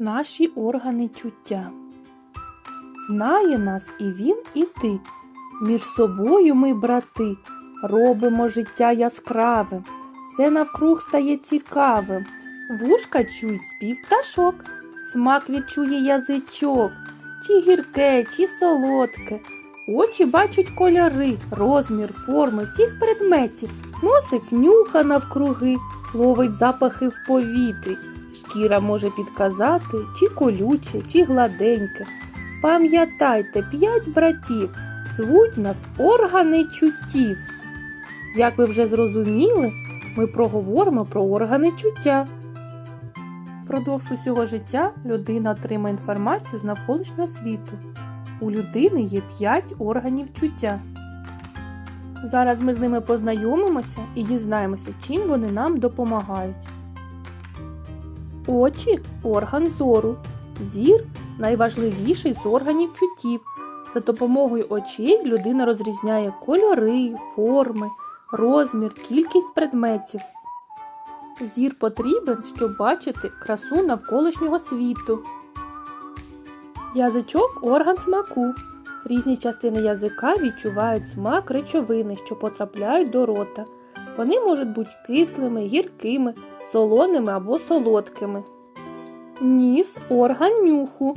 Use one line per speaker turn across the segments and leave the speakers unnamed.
Наші органи чуття. Знає нас і він, і ти. Між собою ми, брати, робимо життя яскравим. Все навкруг стає цікавим. Вушка чують спів пташок, смак відчує язичок, чи гірке, чи солодке. Очі бачать кольори, розмір, форми всіх предметів. Носик нюха навкруги, ловить запахи в повітрі. Шкіра може підказати, чи колюче, чи гладеньке. Пам'ятайте, п'ять братів звуть нас органи чуттів. Як ви вже зрозуміли, ми проговоримо про органи чуття. Продовж усього життя людина отримає інформацію з навколишнього світу. У людини є 5 органів чуття. Зараз ми з ними познайомимося і дізнаємося, чим вони нам допомагають. Очі орган зору. Зір найважливіший з органів чуттів. За допомогою очей людина розрізняє кольори, форми, розмір, кількість предметів. Зір потрібен, щоб бачити красу навколишнього світу. Язичок орган смаку. Різні частини язика відчувають смак речовини, що потрапляють до рота. Вони можуть бути кислими, гіркими, солоними або солодкими. Ніс орган нюху.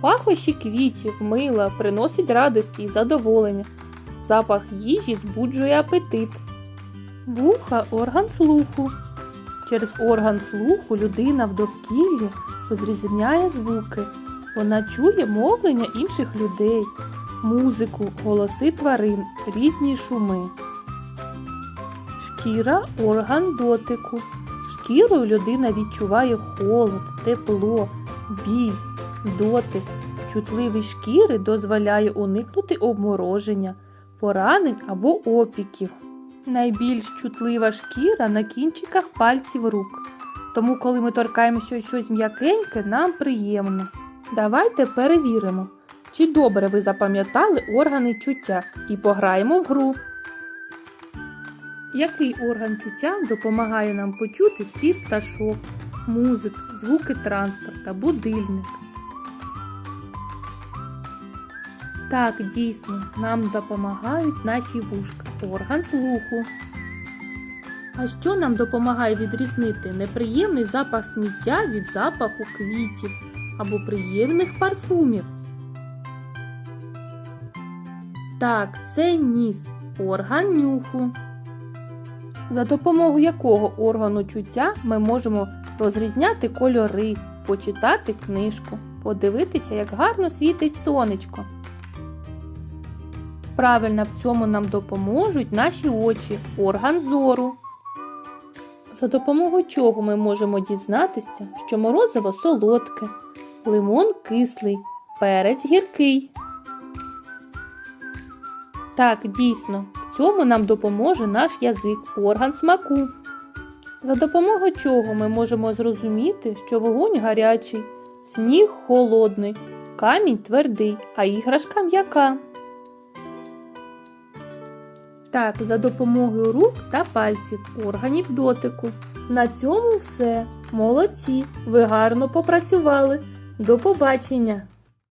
Пахощі квітів, мила приносять радості і задоволення. Запах їжі збуджує апетит. Вуха орган слуху. Через орган слуху людина в довкіллі розрізняє звуки. Вона чує мовлення інших людей, музику, голоси тварин, різні шуми. Шкіра орган дотику. Шкірою людина відчуває холод, тепло, біль, дотик. Чутливість шкіри дозволяє уникнути обмороження, поранень або опіків. Найбільш чутлива шкіра на кінчиках пальців рук. Тому, коли ми торкаємося щось м'якеньке, нам приємно. Давайте перевіримо, чи добре ви запам'ятали органи чуття і пограємо в гру. Який орган чуття допомагає нам почути спів пташок, музик, звуки транспорта, будильник? Так, дійсно, нам допомагають наші вушка, орган слуху. А що нам допомагає відрізнити неприємний запах сміття від запаху квітів або приємних парфумів? Так, це ніс, орган нюху. За допомогою якого органу чуття ми можемо розрізняти кольори, почитати книжку, подивитися, як гарно світить сонечко. Правильно в цьому нам допоможуть наші очі, орган зору. За допомогою чого ми можемо дізнатися, що морозиво солодке, лимон кислий, перець гіркий. Так, дійсно, цьому нам допоможе наш язик, орган смаку. За допомогою чого ми можемо зрозуміти, що вогонь гарячий, сніг холодний, камінь твердий, а іграшка м'яка. Так, за допомогою рук та пальців, органів дотику. На цьому все. Молодці! Ви гарно попрацювали. До побачення!